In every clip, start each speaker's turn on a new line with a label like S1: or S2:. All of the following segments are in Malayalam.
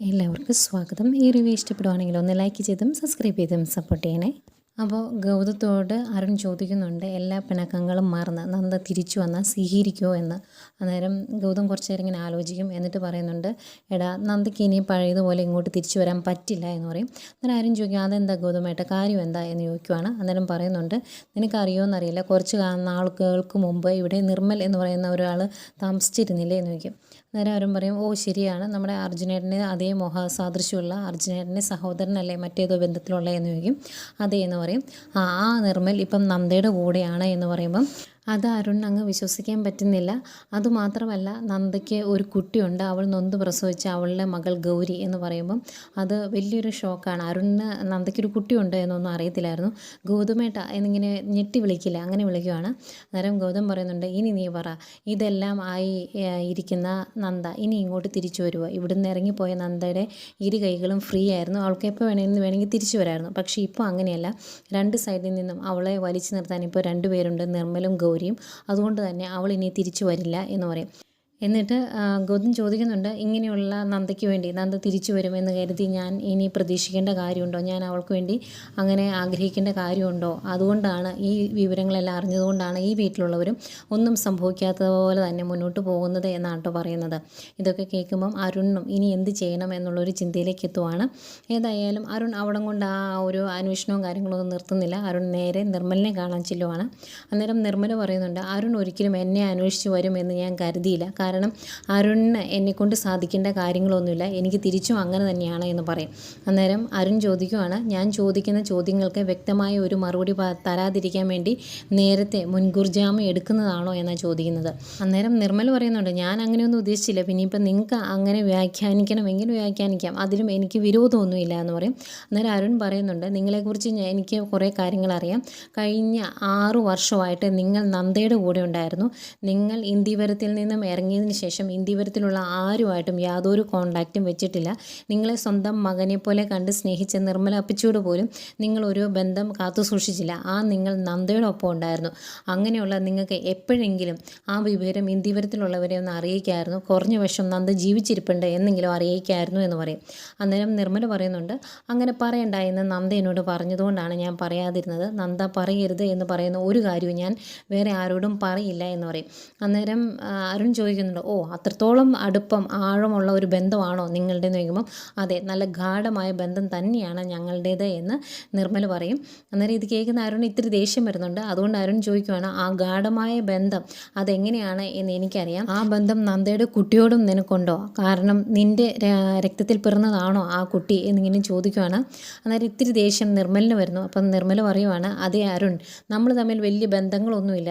S1: എല്ലാവർക്കും സ്വാഗതം. ഈ റിവ്യൂ ഇഷ്ടപ്പെടുവാണെങ്കിൽ ഒന്ന് ലൈക്ക് ചെയ്തും സബ്സ്ക്രൈബ് ചെയ്തും സപ്പോർട്ട് ചെയ്യണേ. അപ്പോൾ ഗൗതത്തോട് അരുൺ ചോദിക്കുന്നുണ്ട് എല്ലാ പിണക്കങ്ങളും മറന്ന് നന്ദ തിരിച്ചു വന്നാൽ സ്വീകരിക്കുമോ എന്ന്? അന്നേരം ഗൗതം കുറച്ച് നേരം ഇങ്ങനെ ആലോചിക്കും. എന്നിട്ട് പറയുന്നുണ്ട് എടാ നന്ദയ്ക്ക് ഇനി പഴയതുപോലെ ഇങ്ങോട്ട് തിരിച്ചു വരാൻ പറ്റില്ല എന്ന് പറയും. അന്നേരം ആരും ചോദിക്കും അതെന്താ ഗൗതമായിട്ട് കാര്യം എന്താ? എന്ന് ചോദിക്കുവാണ്. അന്നേരം പറയുന്നുണ്ട് നിനക്കറിയോന്നറിയില്ല കുറച്ച് നാളുകൾക്ക് മുമ്പ് ഇവിടെ നിർമ്മൽ എന്ന് പറയുന്ന ഒരാൾ താമസിച്ചിരുന്നില്ലേ? എന്ന് ചോദിക്കും. അന്നേരം അവരും പറയും ഓ ശരിയാണ്. നമ്മുടെ അർജുനേട്ടന് അതേ മോഹസാദൃശ്യമുള്ള അർജുനേട്ടന്റെ സഹോദരനല്ലേ മറ്റേതോ ബന്ധത്തിലുള്ള? എന്ന് ചോദിക്കും. അതേ എന്ന് പറയും. ആ ആ നിർമ്മൽ ഇപ്പം നന്ദയുടെ കൂടെയാണ് എന്ന് പറയുമ്പം അത് അരുൺ അങ്ങ് വിശ്വസിക്കാൻ പറ്റുന്നില്ല. അതുമാത്രമല്ല നന്ദയ്ക്ക് ഒരു കുട്ടിയുണ്ട്. അവൾ നൊന്ത് പ്രസവിച്ച അവളുടെ മകൾ ഗൗരി എന്ന് പറയുമ്പം അത് വലിയൊരു ഷോക്കാണ്. അരുണിന് നന്ദയ്ക്കൊരു കുട്ടിയുണ്ട് എന്നൊന്നും അറിയത്തില്ലായിരുന്നു. ഗൗതമേട്ട എന്നിങ്ങനെ ഞെട്ടി വിളിക്കില്ല. അങ്ങനെ വിളിക്കുവാണ്. അന്നേരം ഗൗതം പറയുന്നുണ്ട് ഇനി നീ പറ. ഇതെല്ലാം ആയി ഇരിക്കുന്ന നന്ദ. ഇനി ഇങ്ങോട്ട് തിരിച്ചു വരുമോ ഇവിടുന്ന് ഇറങ്ങിപ്പോയ നന്ദയുടെ ഇരു കൈകളും ഫ്രീ ആയിരുന്നു. അവൾക്ക് എപ്പോൾ വേണമെങ്കിൽ വേണമെങ്കിൽ തിരിച്ചു വരായിരുന്നു പക്ഷേ ഇപ്പോൾ അങ്ങനെയല്ല. രണ്ട് സൈഡിൽ നിന്നും അവളെ വലിച്ചു നിർത്താൻ ഇപ്പോൾ രണ്ടുപേരുണ്ട് നിർമ്മലും ഗൗരിയും അതുകൊണ്ട് തന്നെ അവൾ ഇനി തിരിച്ചു വരില്ല എന്ന് പറയും. എന്നിട്ട് ഗൗതം ചോദിക്കുന്നുണ്ട് ഇങ്ങനെയുള്ള നന്ദയ്ക്ക് വേണ്ടി നന്ദ തിരിച്ചു വരുമെന്ന് കരുതി ഞാൻ ഇനി പ്രതീക്ഷിക്കേണ്ട കാര്യമുണ്ടോ? ഞാൻ അവൾക്ക് വേണ്ടി അങ്ങനെ ആഗ്രഹിക്കേണ്ട കാര്യമുണ്ടോ? അതുകൊണ്ടാണ് ഈ വിവരങ്ങളെല്ലാം അറിഞ്ഞതുകൊണ്ടാണ് ഈ വീട്ടിലുള്ളവരും ഒന്നും സംഭവിക്കാത്തതുപോലെ തന്നെ മുന്നോട്ട് പോകുന്നത് എന്നാണ് കേട്ടോ പറയുന്നത്. ഇതൊക്കെ കേൾക്കുമ്പം അരുണും ഇനി എന്ത് ചെയ്യണം എന്നുള്ളൊരു ചിന്തയിലേക്ക് എത്തുവാണ്. ഏതായാലും അരുൺ അവിടം കൊണ്ട് ആ ഒരു അന്വേഷണവും കാര്യങ്ങളൊന്നും നിർത്തുന്നില്ല. അരുൺ നേരെ നിർമ്മലിനെ കാണാൻ ചെല്ലുവാണ്. അന്നേരം നിർമ്മല പറയുന്നുണ്ട് അരുൺ ഒരിക്കലും എന്നെ അന്വേഷിച്ച് വരുമെന്ന് ഞാൻ കരുതിയില്ല. കാരണം അരുണിന് എന്നെക്കൊണ്ട് സാധിക്കേണ്ട കാര്യങ്ങളൊന്നുമില്ല. എനിക്ക് തിരിച്ചും അങ്ങനെ തന്നെയാണ് എന്ന് പറയും. അന്നേരം അരുൺ ചോദിക്കുവാണ് ഞാൻ ചോദിക്കുന്ന ചോദ്യങ്ങൾക്ക് വ്യക്തമായ ഒരു മറുപടി തരാതിരിക്കാൻ വേണ്ടി നേരത്തെ മുൻകൂർ ജാമ്യം എടുക്കുന്നതാണോ എന്നാണ് ചോദിക്കുന്നത്. അന്നേരം നിർമ്മൽ പറയുന്നുണ്ട് ഞാൻ അങ്ങനെയൊന്നും ഉദ്ദേശിച്ചില്ല. പിന്നെ ഇപ്പം നിങ്ങൾക്ക് അങ്ങനെ വ്യാഖ്യാനിക്കണമെങ്കിൽ വ്യാഖ്യാനിക്കാം? അതിലും എനിക്ക് വിരോധമൊന്നുമില്ല എന്ന് പറയും. അന്നേരം അരുൺ പറയുന്നുണ്ട് നിങ്ങളെക്കുറിച്ച് എനിക്ക് കുറേ കാര്യങ്ങൾ അറിയാം കഴിഞ്ഞ ആറു വർഷമായിട്ട് നിങ്ങൾ നന്ദയുടെ കൂടെ ഉണ്ടായിരുന്നു. നിങ്ങൾ ഇന്ത്യവരത്തിൽ നിന്നും ഇറങ്ങിയതിന് ശേഷം ഇന്ത്യവരത്തിലുള്ള ആരുമായിട്ടും യാതൊരു കോണ്ടാക്റ്റും വെച്ചിട്ടില്ല. നിങ്ങളെ സ്വന്തം മകനെ പോലെ കണ്ട് സ്നേഹിച്ച നിർമ്മല അപ്പിച്ചോട് പോലും നിങ്ങൾ ഒരു ബന്ധം കാത്തു സൂക്ഷിച്ചില്ല. ആ നിങ്ങൾ നന്ദയോടൊപ്പം ഉണ്ടായിരുന്നു. അങ്ങനെയുള്ള നിങ്ങൾക്ക് എപ്പോഴെങ്കിലും ആ വിവരം ഇന്ത്യവരത്തിലുള്ളവരെ ഒന്ന് അറിയിക്കായിരുന്നു. കുറഞ്ഞ വശം നന്ദ ജീവിച്ചിരിപ്പുണ്ട് എന്നെങ്കിലും അറിയിക്കായിരുന്നു എന്ന് പറയും. അന്നേരം നിർമ്മല പറയുന്നുണ്ട് അങ്ങനെ പറയണ്ട എന്ന് നന്ദ എന്നോട് പറഞ്ഞതുകൊണ്ടാണ് ഞാൻ പറയാതിരുന്നത്. നന്ദ പറയരുത് എന്ന് പറയുന്ന ഒരു കാര്യവും ഞാൻ വേറെ ആരോടും പറയില്ല എന്ന് പറയും. അന്നേരം അരുൺ അരുൺ ചോദിക്കുന്നുണ്ട് ഓ അത്രത്തോളം അടുപ്പം ആഴമുള്ള ഒരു ബന്ധമാണോ നിങ്ങളുടെ ചോദിക്കുമ്പം അതെ നല്ല ഗാഠമായ ബന്ധം തന്നെയാണ് ഞങ്ങളുടേത് എന്ന് നിർമ്മൽ പറയും. അന്നേരം ഇത് കേൾക്കുന്ന അരുൺ ഇത്തിരി ദേഷ്യം വരുന്നുണ്ട്. അതുകൊണ്ട് അരുൺ ചോദിക്കുവാണ് ആ ഗാഠമായ ബന്ധം അതെങ്ങനെയാണ് എന്ന് എനിക്കറിയാം. ആ ബന്ധം നന്ദയുടെ കുട്ടിയോടും നിനക്കുണ്ടോ? കാരണം നിന്റെ രക്തത്തിൽ പിറന്നതാണോ ആ കുട്ടി എന്നിങ്ങനെ ചോദിക്കുവാണ്. അന്നേരം ഇത്തിരി ദേഷ്യം നിർമ്മലിന് വരുന്നു. അപ്പം നിർമ്മൽ പറയുവാണ് അതേ അരുൺ നമ്മൾ തമ്മിൽ വലിയ ബന്ധങ്ങളൊന്നുമില്ല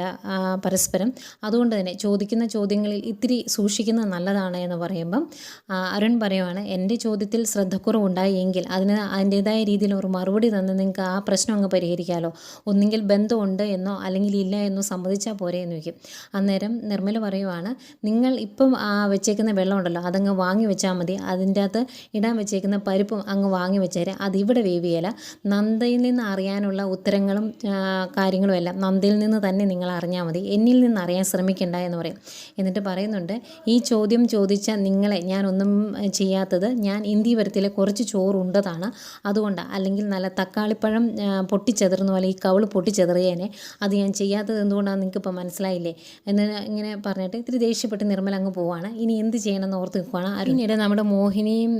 S1: പരസ്പരം. അതുകൊണ്ട് തന്നെ ചോദിക്കുന്ന ചോദ്യങ്ങളിൽ ഇത്തിരി സൂക്ഷിക്കുന്നത് നല്ലതാണ് എന്ന് പറയുമ്പം അരുൺ പറയുവാണ് എന്റെ ചോദ്യത്തിൽ ശ്രദ്ധക്കുറവുണ്ടായി എങ്കിൽ അതിന് അതിന്റേതായ രീതിയിൽ ഒരു മറുപടി തന്ന് നിങ്ങൾക്ക് ആ പ്രശ്നം അങ്ങ് പരിഹരിക്കാമല്ലോ ഒന്നുകിൽ ബന്ധമുണ്ട് എന്നോ അല്ലെങ്കിൽ ഇല്ല എന്നോ സമ്മതിച്ചാൽ പോരെ എന്ന് വയ്ക്കും അന്നേരം നിർമ്മല പറയുവാണ് നിങ്ങൾ ഇപ്പം ആ വെച്ചേക്കുന്ന വെള്ളം ഉണ്ടല്ലോ അതങ്ങ് വാങ്ങി വെച്ചാൽ മതി. അതിന്റെ അകത്ത് ഇടാൻ വെച്ചേക്കുന്ന പരിപ്പും അങ്ങ് വാങ്ങി വെച്ചേരെ. അതിവിടെ വേവിയല നന്ദയിൽ നിന്ന് അറിയാനുള്ള ഉത്തരങ്ങളും കാര്യങ്ങളും എല്ലാം നന്ദയിൽ നിന്ന് തന്നെ നിങ്ങൾ അറിഞ്ഞാൽ മതി. എന്നിൽ നിന്ന് അറിയാൻ ശ്രമിക്കണ്ട എന്ന് പറയും. എന്നിട്ട് പറയുന്നുണ്ട് ഈ ചോദ്യം ചോദിച്ച നിങ്ങളെ ഞാൻ ഒന്നും ചെയ്യാത്തത് ഞാൻ ഇന്ത്യ വരത്തിലെ കുറച്ച് ചോറുണ്ടതാണ്. അതുകൊണ്ട് അല്ലെങ്കിൽ നല്ല തക്കാളിപ്പഴം പൊട്ടിച്ചെതിർന്നു പോലെ ഈ കവൾ പൊട്ടിച്ചെതറിയേനെ. അത് ഞാൻ ചെയ്യാത്തത് എന്തുകൊണ്ടാണെന്ന് നിങ്ങൾക്ക് ഇപ്പോൾ മനസ്സിലായില്ലേ? എന്ന് ഇങ്ങനെ പറഞ്ഞിട്ട് ഇത്തിരി ദേഷ്യപ്പെട്ട് നിർമ്മല അങ്ങ് പോവാണ്. ഇനി എന്ത് ചെയ്യണമെന്ന് ഓർത്ത് നിൽക്കുവാണ്. പിന്നീട് നമ്മുടെ മോഹിനിയും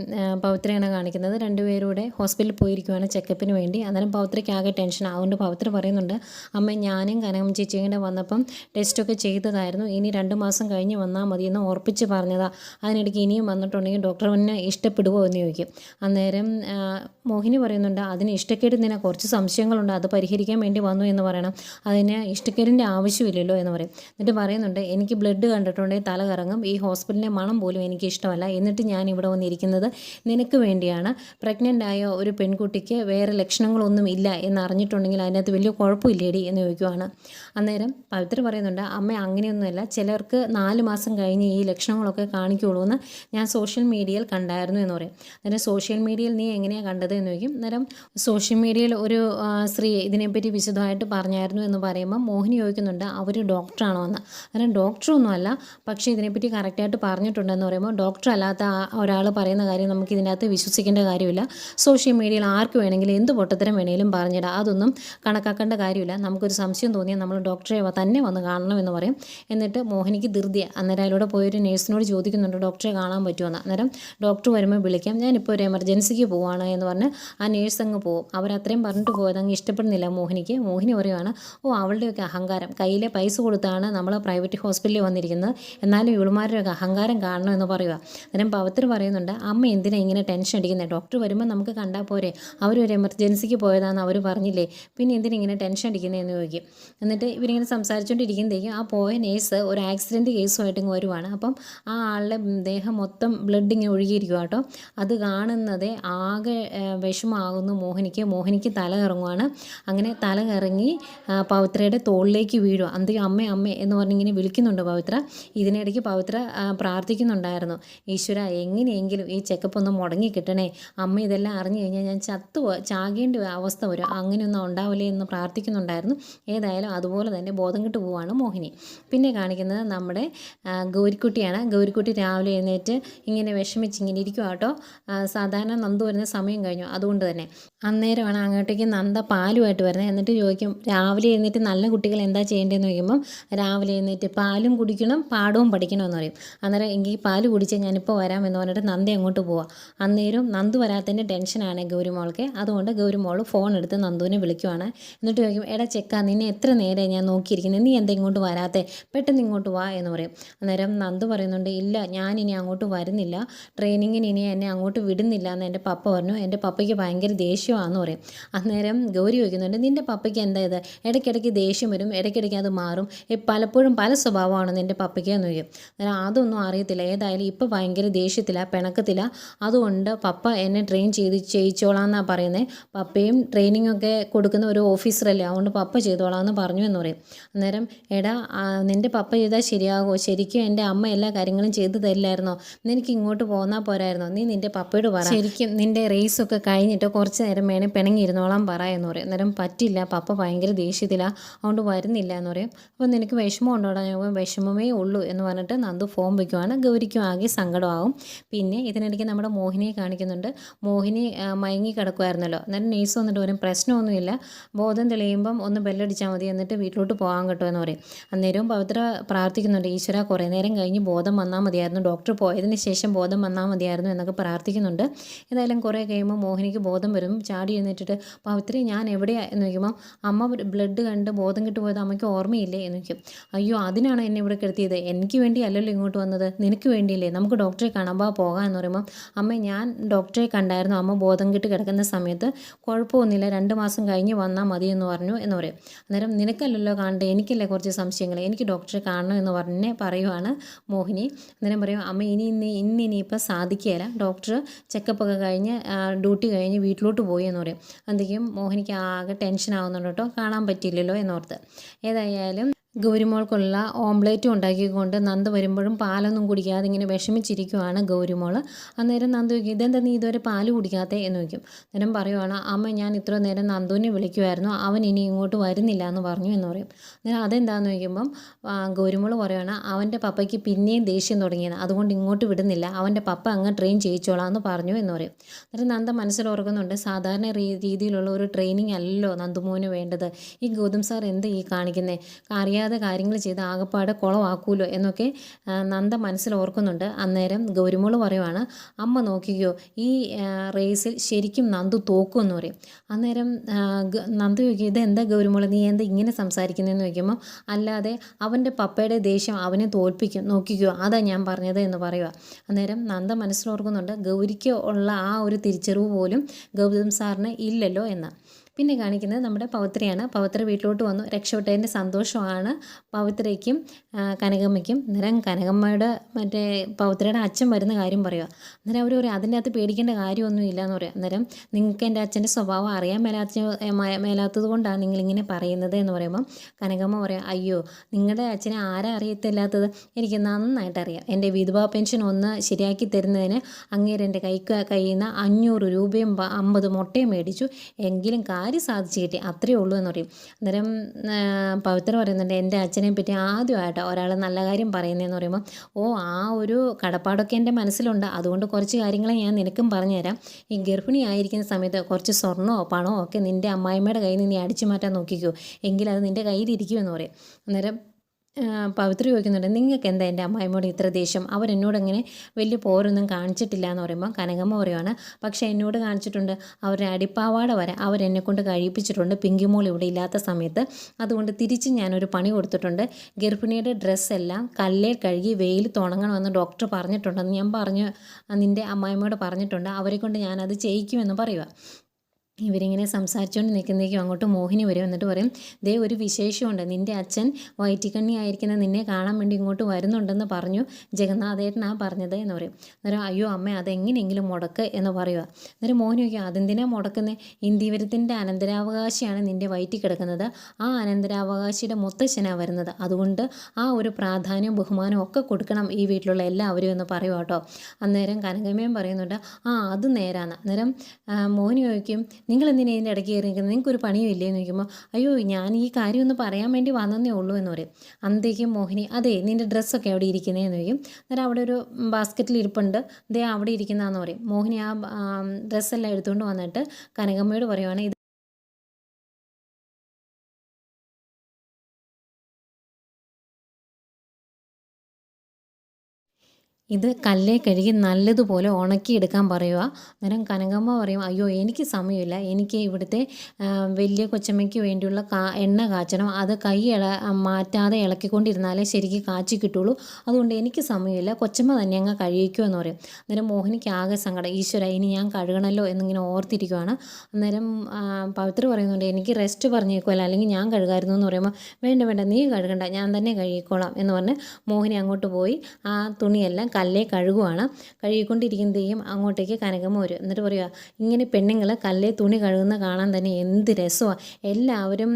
S1: പവിത്രയാണ് കാണിക്കുന്നത്. രണ്ടുപേരൂടെ ഹോസ്പിറ്റലിൽ പോയിരിക്കുവാണ് ചെക്കപ്പിന് വേണ്ടി. അന്നേരം പവിത്രയ്ക്ക് ആകെ ടെൻഷൻ ആവുകൊണ്ട് പവിത്ര പറയുന്നുണ്ട് അമ്മ ഞാനും കനകം ചേച്ചിയും കൂടെ വന്നപ്പം ടെസ്റ്റൊക്കെ ചെയ്തതായിരുന്നു. ഇനി രണ്ട് മാസം കഴിഞ്ഞ് വന്നാൽ മതി എന്ന് ഉറപ്പിച്ച് പറഞ്ഞതാ. അതിനിടയ്ക്ക് ഇനിയും വന്നിട്ടുണ്ടെങ്കിൽ ഡോക്ടർ എന്നെ ഇഷ്ടപ്പെടുവോ എന്ന് ചോദിക്കും. അന്നേരം മോഹിനി പറയുന്നുണ്ട് അതിന് ഇഷ്ടക്കേട് തന്നെ കുറച്ച് സംശയങ്ങളുണ്ട്. അത് പരിഹരിക്കാൻ വേണ്ടി വന്നു എന്ന് പറയണം. അതിന് ഇഷ്ടക്കേടിന്റെ ആവശ്യമില്ലല്ലോ എന്ന് പറയും. എന്നിട്ട് പറയുന്നുണ്ട് എനിക്ക് ബ്ലഡ് കണ്ടിട്ടുണ്ടെങ്കിൽ തല കറങ്ങും. ഈ ഹോസ്പിറ്റലിന്റെ മണം പോലും എനിക്ക് ഇഷ്ടമല്ല. എന്നിട്ട് ഞാൻ ഇവിടെ വന്നിരിക്കുന്നത് നിനക്ക് വേണ്ടിയാണ്. പ്രഗ്നന്റ് ആയ ഒരു പെൺകുട്ടിക്ക് വേറെ ലക്ഷണങ്ങളൊന്നും ഇല്ല എന്നറിഞ്ഞിട്ടുണ്ടെങ്കിൽ അതിനകത്ത് വലിയ കുഴപ്പമില്ലേടി? എന്ന് ചോദിക്കുവാണ്. അന്നേരം പവിത്ര പറയുന്നുണ്ട് അമ്മ അങ്ങനെയൊന്നുമല്ല. ചിലർക്ക് നാല് മാസം മാസം കഴിഞ്ഞ് ഈ ലക്ഷണങ്ങളൊക്കെ കാണിക്കുള്ളൂ എന്ന് ഞാൻ സോഷ്യൽ മീഡിയയിൽ കണ്ടായിരുന്നു എന്ന് പറയും. അന്നേരം സോഷ്യൽ മീഡിയയിൽ നീ എങ്ങനെയാണ് കണ്ടത് എന്ന് ചോദിക്കും. അന്നേരം സോഷ്യൽ മീഡിയയിൽ ഒരു സ്ത്രീ ഇതിനെപ്പറ്റി വിശദമായിട്ട് പറഞ്ഞായിരുന്നു എന്ന് പറയുമ്പോൾ മോഹിനി ചോദിക്കുന്നുണ്ട് അവർ ഡോക്ടറാണോ എന്ന്. അന്നേരം ഡോക്ടറൊന്നുമല്ല പക്ഷേ ഇതിനെപ്പറ്റി കറക്റ്റായിട്ട് പറഞ്ഞിട്ടുണ്ടെന്ന് പറയുമ്പോൾ ഡോക്ടർ അല്ലാത്ത ഒരാൾ പറയുന്ന കാര്യം നമുക്ക് ഇതിനകത്ത് വിശ്വസിക്കേണ്ട കാര്യമില്ല. സോഷ്യൽ മീഡിയയിൽ ആർക്ക് വേണമെങ്കിലും എന്ത് പൊട്ടത്തരം വേണമെങ്കിലും പറഞ്ഞിടാം. അതൊന്നും കണക്കാക്കേണ്ട കാര്യമില്ല. നമുക്കൊരു സംശയം തോന്നിയാൽ നമ്മൾ ഡോക്ടറെ തന്നെ വന്ന് കാണണമെന്ന് പറയും. എന്നിട്ട് മോഹിനിക്ക് ധൃതിയ. അന്നേരം അതിലൂടെ പോയൊരു നേഴ്സിനോട് ചോദിക്കുന്നുണ്ട് ഡോക്ടറെ കാണാൻ പറ്റുമെന്ന് അന്നേരം ഡോക്ടർ വരുമ്പോൾ വിളിക്കാം. ഞാനിപ്പോൾ ഒരു എമർജൻസിക്ക് പോവാണ് എന്ന് പറഞ്ഞ് ആ നേഴ്സ് അങ്ങ് പോകും അവരത്രയും പറഞ്ഞിട്ട് പോയത് അങ്ങ് ഇഷ്ടപ്പെടുന്നില്ല മോഹിനിക്ക്. മോഹിനി പറയുവാണ് ഓ അവളുടെയൊക്കെ അഹങ്കാരം. കയ്യിലെ പൈസ കൊടുത്താണ് നമ്മൾ പ്രൈവറ്റ് ഹോസ്പിറ്റലിൽ വന്നിരിക്കുന്നത്. എന്നാലും ഇവളുമാരുടെയൊക്കെ അഹങ്കാരം കാണണം എന്ന് പറയുക അന്നേരം പവത്തർ പറയുന്നുണ്ട് അമ്മ എന്തിനാ ഇങ്ങനെ ടെൻഷൻ അടിക്കുന്നത് ഡോക്ടർ വരുമ്പോൾ നമുക്ക് കണ്ടാൽ പോരെ. അവരൊരു എമർജൻസിക്ക് പോയതാണെന്ന് അവർ പറഞ്ഞില്ലേ? പിന്നെ എന്തിനാ ഇങ്ങനെ ടെൻഷൻ അടിക്കുന്നതെന്ന് ചോദിക്കും. എന്നിട്ട് ഇവരിങ്ങനെ സംസാരിച്ചുകൊണ്ടിരിക്കുന്നതേക്കും ആ പോയ നേഴ്സ് ഒരു ആക്സിഡന്റ് കേസുമായിട്ട് ഇങ്ങ് വരുവാണ്. അപ്പം ആ ആളുടെ ദേഹം മൊത്തം ബ്ലഡ് ഇങ്ങനെ ഒഴുകിയിരിക്കുക കേട്ടോ. അത് കാണുന്നതേ ആകെ വിഷമാകുന്നു മോഹിനിക്ക്. മോഹിനിക്ക് തല ഇറങ്ങുവാണ് അങ്ങനെ തല ഇറങ്ങി ആ, പവിത്രയുടെ തോളിലേക്ക് വീഴുക അന്തിക്ക് അമ്മേ അമ്മേ എന്ന് പറഞ്ഞിങ്ങനെ വിളിക്കുന്നുണ്ട് പവിത്ര. ഇതിനിടയ്ക്ക് പവിത്ര പ്രാർത്ഥിക്കുന്നുണ്ടായിരുന്നു. ഈശ്വര എങ്ങനെയെങ്കിലും ഈ ചെക്കപ്പ് ഒന്ന് മുടങ്ങി കിട്ടണേ. അമ്മ ഇതെല്ലാം അറിഞ്ഞു കഴിഞ്ഞാൽ ഞാൻ ചത്തു ചാകേണ്ട അവസ്ഥ വരും. അങ്ങനെയൊന്നും ഉണ്ടാവില്ലേ എന്ന് പ്രാർത്ഥിക്കുന്നുണ്ടായിരുന്നു. ഏതായാലും അതുപോലെ തന്നെ ബോധം കിട്ടു പോവാണ് മോഹിനി. പിന്നെ കാണിക്കുന്നത് നമ്മുടെ ഗൗരിക്കുട്ടിയാണ്. ഗൗരിക്കുട്ടി രാവിലെ എഴുന്നേറ്റ് ഇങ്ങനെ വിഷമിച്ച് ഇങ്ങനെ ഇരിക്കുക കേട്ടോ സാധാരണ നന്ദു വരുന്ന സമയം കഴിഞ്ഞു. അതുകൊണ്ട് തന്നെ. അന്നേരമാണ് അങ്ങോട്ടേക്ക് നന്ദ പാലുമായിട്ട് വരുന്നത്. എന്നിട്ട് ചോദിക്കും രാവിലെ എഴുന്നേറ്റ് നല്ല കുട്ടികൾ എന്താ ചെയ്യേണ്ടതെന്ന് ചോദിക്കുമ്പം രാവിലെ എഴുന്നേറ്റ് പാലും കുടിക്കണം പാടവും പഠിക്കണം എന്ന് പറയും. അന്നേരം എങ്കിൽ പാൽ കുടിച്ച് ഞാനിപ്പോൾ വരാം എന്ന് പറഞ്ഞിട്ട് നന്ദി അങ്ങോട്ട് പോവാം. അന്നേരം നന്ദു വരാത്തതിന്റെ ടെൻഷനാണ് ഗൗരിമോൾക്ക് അതുകൊണ്ട് ഗൗരിമോൾ ഫോൺ എടുത്ത് നന്ദുവിനെ വിളിക്കുവാണ്. എന്നിട്ട് ചോദിക്കും എടാ ചെക്കാ നിന്നെ എത്ര നേരെ ഞാൻ നോക്കിയിരിക്കുന്നത് നീ എന്താ ഇങ്ങോട്ട് വരാത്തേ? പെട്ടെന്ന് ഇങ്ങോട്ട് വാ എന്ന് പറയും. അന്നേരം നന്ദു പറയുന്നുണ്ട് ഇല്ല ഞാൻ ഇനി അങ്ങോട്ട് വരുന്നില്ല. ട്രെയിനിങ്ങിന് ഇനി എന്നെ അങ്ങോട്ട് വിടുന്നില്ല എന്ന് എന്റെ പപ്പ പറഞ്ഞു. എന്റെ പപ്പയ്ക്ക് ഭയങ്കര ദേഷ്യമാണെന്ന് പറയും. അന്നേരം ഗൗരി ചോദിക്കുന്നുണ്ട് നിന്റെ പപ്പയ്ക്ക് എന്താ ഇത്? ഇടയ്ക്കിടയ്ക്ക് ദേഷ്യം വരും ഇടയ്ക്കിടയ്ക്ക് അത് മാറും. പലപ്പോഴും പല സ്വഭാവമാണ് നിന്റെ പപ്പയ്ക്ക് എന്ന് ചോദിക്കും. അന്നേരം അതൊന്നും അറിയത്തില്ല. ഏതായാലും ഇപ്പോൾ ഭയങ്കര ദേഷ്യത്തില്ല പിണക്കത്തില്ല അതുകൊണ്ട് പപ്പ എന്നെ ട്രെയിൻ ചെയ്ത് ചെയ്യിച്ചോളാം എന്നാണ് പറയുന്നത് പപ്പയും ട്രെയിനിങ് ഒക്കെ കൊടുക്കുന്ന ഒരു ഓഫീസറല്ലേ അതുകൊണ്ട് പപ്പ ചെയ്തോളാം എന്ന് പറഞ്ഞു എന്ന് പറയും. അന്നേരം എടാ നിന്റെ പപ്പ ചെയ്താൽ ശരിയാകുമോ ശരിക്കും എന്റെ അമ്മ എല്ലാ കാര്യങ്ങളും ചെയ്തു തരില്ലായിരുന്നോ? നിനക്ക് ഇങ്ങോട്ട് പോന്നാൽ പോരായിരുന്നോ? നീ നിന്റെ പപ്പയോട് പറ. ശരിക്കും നിന്റെ റേസൊക്കെ കഴിഞ്ഞിട്ട് കുറച്ച് നേരം വേണേ പിണങ്ങിയിരുന്നോളാം പറ എന്ന് പറയും. അന്നേരം പറ്റില്ല പപ്പ ഭയങ്കര ദേഷ്യത്തിലാണ് അതുകൊണ്ട് വരുന്നില്ല എന്ന് പറയും. അപ്പോൾ നിനക്ക് വിഷമം ഉണ്ടോടാ? ഞാൻ വിഷമമേ ഉള്ളൂ എന്ന് പറഞ്ഞിട്ട് നന്ദു ഫോം വയ്ക്കുവാണ് ഗൗരിക്കും ആകെ സങ്കടമാകും പിന്നെ ഇതിനിടയ്ക്ക് നമ്മുടെ മോഹിനിയെ കാണിക്കുന്നുണ്ട്. മോഹിനി മയങ്ങി കിടക്കുമായിരുന്നല്ലോ അന്നേരം നേഴ്സ് വന്നിട്ട് പറയും പ്രശ്നമൊന്നുമില്ല. ബോധം തെളിയുമ്പം ഒന്ന് ബെല്ലടിച്ചാൽ മതി. എന്നിട്ട് വീട്ടിലോട്ട് പോകാൻ കേട്ടോ എന്ന് പറയും. അന്നേരവും പവിത്ര പ്രാർത്ഥിക്കുന്നുണ്ട് ഈശ്വര കുറേ നേരം കഴിഞ്ഞ് ബോധം വന്നാൽ മതിയായിരുന്നു. ഡോക്ടർ പോയതിന് ശേഷം ബോധം വന്നാൽ മതിയായിരുന്നു എന്നൊക്കെ പ്രാർത്ഥിക്കുന്നുണ്ട്. എന്തായാലും കുറേ കഴിയുമ്പോൾ മോഹിനിക്ക് ബോധം വരും. ചാടി എഴുന്നേറ്റിട്ട് അത്രയും ഞാൻ എവിടെയാണ് എന്ന് ചോദിക്കുമ്പോൾ അമ്മ ബ്ലഡ് കണ്ട് ബോധം കിട്ടു പോയത് അമ്മയ്ക്ക് ഓർമ്മയില്ലേ? എന്ന് ചോദിക്കും. അയ്യോ അതിനാണ് എന്നെ ഇവിടെ കിടത്തിയത്. എനിക്ക് വേണ്ടി അല്ലല്ലോ ഇങ്ങോട്ട് വന്നത്. നിനക്ക് വേണ്ടിയില്ലേ? നമുക്ക് ഡോക്ടറെ കാണാൻ പോകാം. എന്ന് പറയുമ്പോൾ അമ്മ ഞാൻ ഡോക്ടറെ കണ്ടായിരുന്നു. അമ്മ ബോധം കിട്ട് കിടക്കുന്ന സമയത്ത് കുഴപ്പമൊന്നുമില്ല. രണ്ട് മാസം കഴിഞ്ഞ് വന്നാൽ മതി എന്ന് പറഞ്ഞു എന്ന് പറയും. അന്നേരം നിനക്കല്ലല്ലോ കാണേണ്ടത് എനിക്കല്ലേ കുറച്ച് സംശയങ്ങൾ എനിക്ക് ഡോക്ടറെ കാണണം എന്ന് പറഞ്ഞ് പറയുവാണ് മോഹിനി. അന്നേരം പറയും അമ്മ ഇനി ഇന്ന് ഇന്ന് ഇനിയിപ്പോൾ സാധിക്കുകയില്ല ഡോക്ടർ ചെക്കപ്പ് ഒക്കെ കഴിഞ്ഞ് ഡ്യൂട്ടി കഴിഞ്ഞ് വീട്ടിലോട്ട് പോയി എന്ന് പറയും. എന്തെങ്കിലും മോഹിനിക്ക് ആകെ ടെൻഷൻ ആവുന്നുണ്ട് കേട്ടോ. കാണാൻ പറ്റില്ലല്ലോ എന്നോർത്ത്. ഏതായാലും ഗൗരിമോൾക്കുള്ള ഓംലേറ്റും ഉണ്ടാക്കിക്കൊണ്ട് നന്ദ വരുമ്പോഴും പാലൊന്നും കുടിക്കാതെ ഇങ്ങനെ വിഷമിച്ചിരിക്കുവാണ് ഗൗരിമോൾ അന്നേരം നന്ദു ചോദിക്കും ഇതെന്താ നീ ഇതുവരെ പാൽ കുടിക്കാത്തേ? എന്ന് ചോദിക്കും. അന്നേരം പറയുവാണ് അമ്മ ഞാൻ ഇത്ര നേരം നന്ദുവിനെ വിളിക്കുമായിരുന്നു അവൻ ഇനി ഇങ്ങോട്ട് വരുന്നില്ല എന്ന് പറഞ്ഞു എന്ന് പറയും. അന്നേരം അതെന്താന്ന് ചോദിക്കുമ്പം ഗൗരിമോൾ പറയുവാണ് അവന്റെ പപ്പയ്ക്ക് പിന്നെയും ദേഷ്യം തുടങ്ങിയത്. അതുകൊണ്ട് ഇങ്ങോട്ട് വിടുന്നില്ല. അവന്റെ പപ്പ അങ്ങ് ട്രെയിൻ ചെയ്യിച്ചോളാം എന്ന് പറഞ്ഞു എന്ന് പറയും. അന്നേരം നന്ദ മനസ്സിൽ ഓർക്കുന്നുണ്ട് സാധാരണ രീതിയിലുള്ള ഒരു ട്രെയിനിങ് അല്ലല്ലോ നന്ദുമോന് വേണ്ടത്. ഈ ഗൗതം സാർ എന്താ ഈ കാണിക്കുന്നത് അറിയാതെ കാര്യങ്ങൾ ചെയ്ത് ആകപ്പാടെ കുളമാക്കൂലോ എന്നൊക്കെ നന്ദ മനസ്സിൽ ഓർക്കുന്നുണ്ട്. അന്നേരം ഗൗരിമോൾ പറയുവാണ് അമ്മ നോക്കിക്കോ ഈ റേസിൽ ശരിക്കും നന്ദു തോക്കും എന്ന് പറയും. അന്നേരം നന്ദു ചോദിക്കും ഇതെന്താ ഗൗരിമോൾ നീ എന്താ ഇങ്ങനെ സംസാരിക്കുന്നതെന്ന് ചോദിക്കുമ്പോൾ അല്ലാതെ അവന്റെ പപ്പയുടെ ദേഷ്യം അവനെ തോൽപ്പിക്കും നോക്കിക്കോ അതാ ഞാൻ പറഞ്ഞത് എന്ന് പറയുക. അന്നേരം നന്ദ മനസ്സിലോർക്കുന്നുണ്ട് ഗൗരിക്ക് ഉള്ള ആ ഒരു തിരിച്ചറിവ് പോലും ഗൗതം സാറിന് ഇല്ലല്ലോ എന്ന്. പിന്നെ കാണിക്കുന്നത് നമ്മുടെ പവിത്രയാണ് പവിത്ര വീട്ടിലോട്ട് വന്നു. രക്ഷപ്പെട്ടതിന്റെ സന്തോഷമാണ് പവിത്രയ്ക്കും ആ, കനകമ്മയ്ക്കും. അന്നേരം കനകമ്മയുടെ മറ്റേ പവിത്രയുടെ അച്ഛൻ വരുന്ന കാര്യം പറയുക. അന്നേരം അവർ പറയും അതിന്റെ അകത്ത് പേടിക്കേണ്ട കാര്യമൊന്നും ഇല്ല എന്ന് പറയാം. അന്നേരം നിങ്ങൾക്ക് എന്റെ അച്ഛന്റെ സ്വഭാവം അറിയാൻ മേലാത്ത മേലാത്തത് കൊണ്ടാണ് നിങ്ങളിങ്ങനെ പറയുന്നത് എന്ന് പറയുമ്പം കനകമ്മ പറയാം അയ്യോ നിങ്ങളുടെ അച്ഛനെ ആരാ അറിയത്തില്ലാത്തത്? എനിക്ക് നന്നായിട്ട് അറിയാം. എന്റെ വിധവാ പെൻഷൻ ഒന്ന് ശരിയാക്കി തരുന്നതിന് അങ്ങേരെ എന്റെ കൈക്ക് കയ്യിൽ നിന്ന് അഞ്ഞൂറ് രൂപയും അമ്പത് മുട്ടയും മേടിച്ചു. എങ്കിലും കാര്യം സാധിച്ചു കിട്ടി അത്രയേ ഉള്ളൂ എന്ന് പറയും. അന്നേരം പവിത്ര പറയുന്നുണ്ട് എന്റെ അച്ഛനെ പറ്റി ആദ്യമായിട്ടാണ് ഒരാൾ നല്ല കാര്യം പറയുന്നതെന്ന് പറയുമ്പോൾ ഓ ആ ഒരു കടപ്പാടൊക്കെ എന്റെ മനസ്സിലുണ്ട്. അതുകൊണ്ട് കുറച്ച് കാര്യങ്ങൾ ഞാൻ നിനക്കും പറഞ്ഞുതരാം. ഈ ഗർഭിണി ആയിരിക്കുന്ന സമയത്ത് കുറച്ച് സ്വർണമോ പണമോ ഒക്കെ നിന്റെ അമ്മായിമ്മയുടെ കയ്യിൽ നിന്ന് നീ അടിച്ചു മാറ്റാൻ നോക്കിക്കോ. എങ്കിൽ അത് നിന്റെ കയ്യിലിരിക്കുമെന്ന് പറയും. അന്നേരം പവിത്ര ചോദിക്കുന്നുണ്ട് നിങ്ങൾക്ക് എന്താ എന്റെ അമ്മായിമ്മോട് ഇത്ര ദേഷ്യം? അവരെന്നോട് അങ്ങനെ വലിയ പോരൊന്നും കാണിച്ചിട്ടില്ല എന്ന് പറയുമ്പോൾ കനകമ്മ പറയുവാണ് പക്ഷേ എന്നോട് കാണിച്ചിട്ടുണ്ട് അവരുടെ അടിപ്പാവാട വരെ അവരെന്നെ കൊണ്ട് കഴിപ്പിച്ചിട്ടുണ്ട് പിങ്കിമോൾ ഇവിടെ ഇല്ലാത്ത സമയത്ത്. അതുകൊണ്ട് തിരിച്ച് ഞാനൊരു പണി കൊടുത്തിട്ടുണ്ട്. ഗർഭിണിയുടെ ഡ്രസ്സെല്ലാം കല്ലേൽ കഴുകി വെയിൽ തുണങ്ങണമെന്ന് ഡോക്ടർ പറഞ്ഞിട്ടുണ്ടെന്ന് ഞാൻ പറഞ്ഞു നിന്റെ അമ്മായിമ്മയോട് പറഞ്ഞിട്ടുണ്ട് അവരെ കൊണ്ട് ഞാനത് ചെയ്യിക്കുമെന്ന് പറയുക ഇവരിങ്ങനെ സംസാരിച്ചുകൊണ്ട് നിൽക്കുന്നേക്കും അങ്ങോട്ട് മോഹിനി വരും. എന്നിട്ട് പറയും ദേ ഒരു വിശേഷമുണ്ട്. നിന്റെ അച്ഛൻ വയറ്റിക്കണ്ണി ആയിരിക്കുന്ന നിന്നെ കാണാൻ വേണ്ടി ഇങ്ങോട്ട് വരുന്നുണ്ടെന്ന് പറഞ്ഞു ജഗന്നാഥേട്ടനാ പറഞ്ഞത് എന്ന് പറയും. അന്നേരം അയ്യോ അമ്മ അതെങ്ങനെയെങ്കിലും മുടക്ക് എന്ന് പറയുക അന്നേരം മോഹിനി ചോദിക്കും അതെന്തിനാ മുടക്കുന്നത് ഇന്ദീവരത്തിന്റെ അനന്തരാവകാശിയാണ് നിന്റെ വയറ്റിൽ കിടക്കുന്നത്. ആ അനന്തരാവകാശിയുടെ മുത്തശ്ശനാണ് വരുന്നത്. അതുകൊണ്ട് ആ ഒരു പ്രാധാന്യവും ബഹുമാനവും ഒക്കെ കൊടുക്കണം ഈ വീട്ടിലുള്ള എല്ലാവരും എന്ന് പറയുക കേട്ടോ അന്നേരം കനകമ്മയും പറയുന്നുണ്ട് ആ അത് നേരാണ് അന്നേരം മോഹിനി ചോദിക്കും നിങ്ങൾ എന്തിനാ ഇതിന്റെ ഇടയ്ക്ക് കയറി നിൽക്കുന്നത് നിങ്ങൾക്കൊരു പണിയും ഇല്ലേ എന്ന് ചോദിക്കുമ്പോൾ അയ്യോ ഞാൻ ഈ കാര്യം ഒന്ന് പറയാൻ വേണ്ടി വന്നതേ ഉള്ളൂ എന്ന് പറയും. അന്തേക്കും മോഹിനി അതെ നിന്റെ ഡ്രസ്സൊക്കെ അവിടെ ഇരിക്കുന്നേ എന്ന് ചോദിക്കും. അന്നേരം അവിടെ ഒരു ബാസ്ക്കറ്റിൽ ഇരിപ്പുണ്ട്. ദേ അവിടെ ഇരിക്കുന്നതെന്ന് പറയും. മോഹിനി ആ ഡ്രസ്സെല്ലാം എടുത്തുകൊണ്ട് വന്നിട്ട് കനകമ്മയോട് പറയുവാണ് ഇത് കല്ലേ കഴുകി നല്ലതുപോലെ ഉണക്കിയെടുക്കാൻ പറയുക അന്നേരം കനകമ്മ പറയും അയ്യോ എനിക്ക് സമയമില്ല. എനിക്ക് ഇവിടുത്തെ വലിയ കൊച്ചമ്മയ്ക്ക് വേണ്ടിയുള്ള കാ എണ്ണ കാച്ചണം. അത് കൈ ഇള മാറ്റാതെ ഇളക്കിക്കൊണ്ടിരുന്നാലേ ശരിക്കും കാച്ചി കിട്ടുള്ളൂ. അതുകൊണ്ട് എനിക്ക് സമയമില്ല. കൊച്ചമ്മ തന്നെ അങ്ങ് കഴിയിക്കൂ എന്ന് പറയും. അന്നേരം മോഹിനിക്ക് ആകെ സങ്കടം. ഈശ്വര ഇനി ഞാൻ കഴുകണമല്ലോ എന്നിങ്ങനെ ഓർത്തിരിക്കുവാണ്. അന്നേരം പവിത്ര പറയുന്നുണ്ട് എനിക്ക് റെസ്റ്റ് പറഞ്ഞേക്കുമല്ലോ അല്ലെങ്കിൽ ഞാൻ കഴുകായിരുന്നു എന്ന് പറയുമ്പോൾ വേണ്ട വേണ്ട നീ കഴുകണ്ട. ഞാൻ തന്നെ കഴുകിക്കോളാം എന്ന് പറഞ്ഞ് മോഹിനി അങ്ങോട്ട് പോയി. ആ തുണിയെല്ലാം കല്ലേ കഴുകുവാണ്. കഴുകിക്കൊണ്ടിരിക്കുന്നതേയും അങ്ങോട്ടേക്ക് കനകമ്മ വരും. എന്നിട്ട് പറയുക ഇങ്ങനെ പെണ്ണുങ്ങൾ കല്ലേ തുണി കഴുകുന്ന കാണാൻ തന്നെ എന്ത് രസമാണ് എല്ലാവരും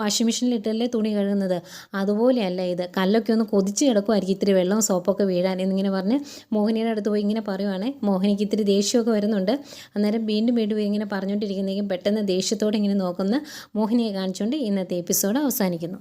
S1: വാഷിംഗ് വാഷിംഗ് മെഷീനിലിട്ടല്ലേ തുണി കഴുകുന്നത്. അതുപോലെയല്ല ഇത്. കല്ലൊക്കെ ഒന്ന് കൊതിച്ച് കിടക്കുമായിരിക്കും ഇത്തിരി വെള്ളവും സോപ്പൊക്കെ വീഴാൻ എന്നിങ്ങനെ പറഞ്ഞ് മോഹിനിയുടെ അടുത്ത് പോയി ഇങ്ങനെ പറയുവാണേ. മോഹിനിക്ക് ഇത്തിരി ദേഷ്യമൊക്കെ വരുന്നുണ്ട്. അന്നേരം വീണ്ടും വീണ്ടും ഇങ്ങനെ പറഞ്ഞുകൊണ്ടിരിക്കുന്നതെങ്കിലും പെട്ടെന്ന് ദേഷ്യത്തോടെ ഇങ്ങനെ നോക്കുന്ന മോഹിനിയെ കാണിച്ചുകൊണ്ട് ഇന്നത്തെ എപ്പിസോഡ് അവസാനിക്കുന്നു.